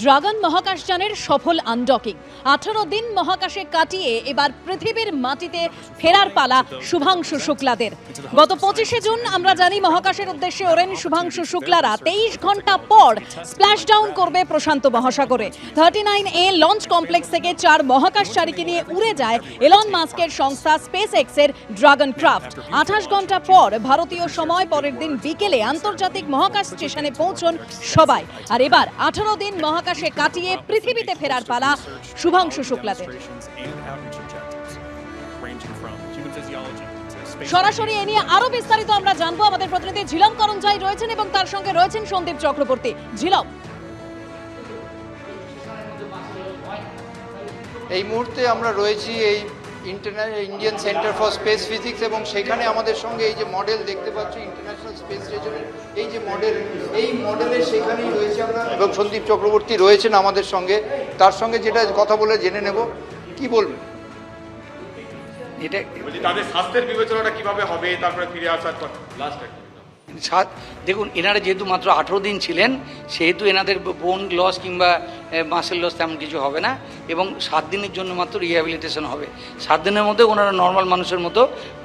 Dragon মহাকাশযানের সফল undocking আঠারো দিন মহাকাশে কাটিয়ে এবার পৃথিবীর মাটিতে ফেরার পালা শুভাংশু শুক্লাদের। গত পঁচিশে জুন আমরা জানি মহাকাশের উদ্দেশ্যে ওরেন শুভাংশু শুক্লারা তেইশ ঘণ্টা পর স্প্ল্যাশ ডাউন করবে প্রশান্ত মহাসাগরে। Thirty nine A launch complex থেকে চার মহাকাশচারীকে নিয়ে উড়ে যায় এলন মাস্কের সংস্থা স্পেস এক্সের ড্রাগন ক্রাফট আঠাশ ঘণ্টা পর ভারতীয় সময় পরের দিন বিকেলে আন্তর্জাতিক মহাকাশ স্টেশনে পৌঁছন সবাই। আর এবার আঠারো দিন মহাকাশে কাটিয়ে পৃথিবীতে ফেরার পালা শুভাংশু শুক্লাদের. সরাসরি এ নিয়ে আরও বিস্তারিত আমরা জানব। আমাদের প্রতিনিধি ঝিলম করঞ্জাই রয়েছেন এবং তার সঙ্গে রয়েছেন সন্দীপ চক্রবর্তী। ঝিলম। এই মুহূর্তে আমরা রয়েছি এই international Indian centre for space physics এবং সেখানে আমাদের সঙ্গে এই যে মডেল দেখতে পাচ্ছি ইন্টারন্যাশনাল স্পেস স্টেশনের এই যে মডেল এই মডেলে সেখানেই রয়েছে আমরা এবং সন্দীপ চক্রবর্তী রয়েছেন আমাদের সঙ্গে। তার সঙ্গে যেটা কথা বলে জেনে নেব কি বলবেন? এটা তাদের স্বাস্থ্যের বিবেচনাটা কীভাবে হবে তারপরে ফিরে আসার লাস্ট দেখুন এনারা যেহেতু মাত্র আঠেরো দিন ছিলেন সেহেতু এনাদের বোন লস কিংবা মাসেল লস তেমন কিছু হবে না এবং সাত দিনের জন্য মাত্র রিহ্যাবিলিটেশন হবে। সাত দিনের মধ্যে ওনারা নর্মাল মানুষের মতো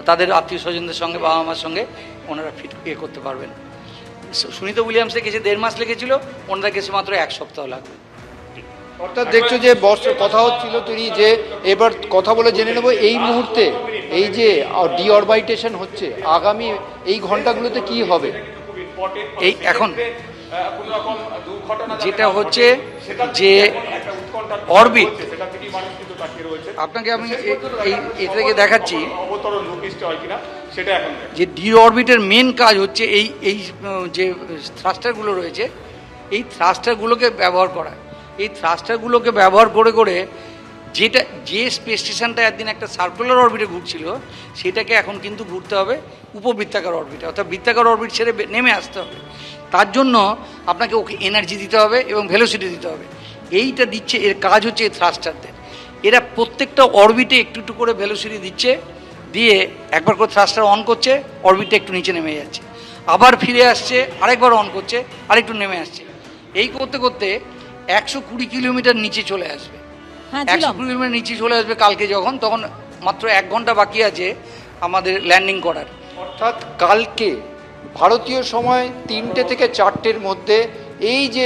তাদের আত্মীয় স্বজনদের সঙ্গে বাবা মার সঙ্গে ওনারা ফিট ইয়ে করতে পারবেন। সুনীতা উইলিয়ামসে গেছে দেড় মাস লেগেছিল ওনারা গেছে মাত্র এক সপ্তাহ লাগবে। অর্থাৎ দেখছ যে বস কথা হচ্ছিল তিনি যে এবার কথা বলে জেনে নেব এই মুহূর্তে এই যে ডিঅরবাইটেশন হচ্ছে আগামী এই ঘন্টাগুলোতে কি হবে? এই এখন যেটা হচ্ছে যে অরবিট, আপনাকে আমি এই থেকে দেখাচ্ছি। সেটা যে ডি অরবিটের মেন কাজ হচ্ছে এই এই যে থ্রাস্টারগুলো রয়েছে, এই থ্রাস্টারগুলোকে ব্যবহার করা। এই থ্রাস্টারগুলোকে ব্যবহার করে করে যেটা, যে স্পেস স্টেশনটা একদিন একটা সার্কুলার অরবিটে ঘুরছিল, সেটাকে এখন কিন্তু ঘুরতে হবে উপবৃত্তাকার অরবিটে অর্থাৎ বৃত্তাকার অরবিট ছেড়ে নেমে আসতে হবে। তার জন্য আপনাকে ওকে এনার্জি দিতে হবে এবং ভেলোসিটি দিতে হবে। এইটা দিচ্ছে এর কাজ হচ্ছে এই থ্রাস্টারদের এরা প্রত্যেকটা অরবিটে একটু একটু করে ভেলোসিটি দিচ্ছে দিয়ে একবার করে থ্রাস্টার অন করছে অরবিটটা একটু নিচে নেমে যাচ্ছে। আবার ফিরে আসছে আরেকবার অন করছে আরেকটু নেমে আসছে। এই করতে করতে একশো কুড়ি কিলোমিটার নিচে চলে আসবে। হ্যাঁ একশো কুড়ি কিলোমিটার নিচে চলে আসবে কালকে যখন তখন মাত্র এক ঘণ্টা বাকি আছে আমাদের ল্যান্ডিং করার। অর্থাৎ কালকে ভারতীয় সময় তিনটে থেকে চারটের মধ্যে এই যে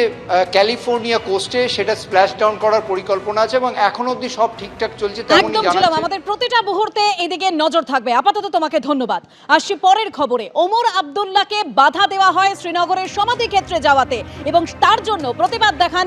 ক্যালিফোর্নিয়া কোস্টে সেটা স্প্ল্যাশ ডাউন করার পরিকল্পনা আছে এবং এখন অবধি সব ঠিকঠাক চলছে একদম ছিলাম আমাদের প্রতিটা মুহূর্তে এদিকে নজর থাকবে। আপাতত তোমাকে ধন্যবাদ। আসছি পরের খবরে। ওমর আবদুল্লাহকে বাধা দেওয়া হয় শ্রীনগরের সমাধি ক্ষেত্রে যাওয়াতে এবং তার জন্য প্রতিবাদ দেখান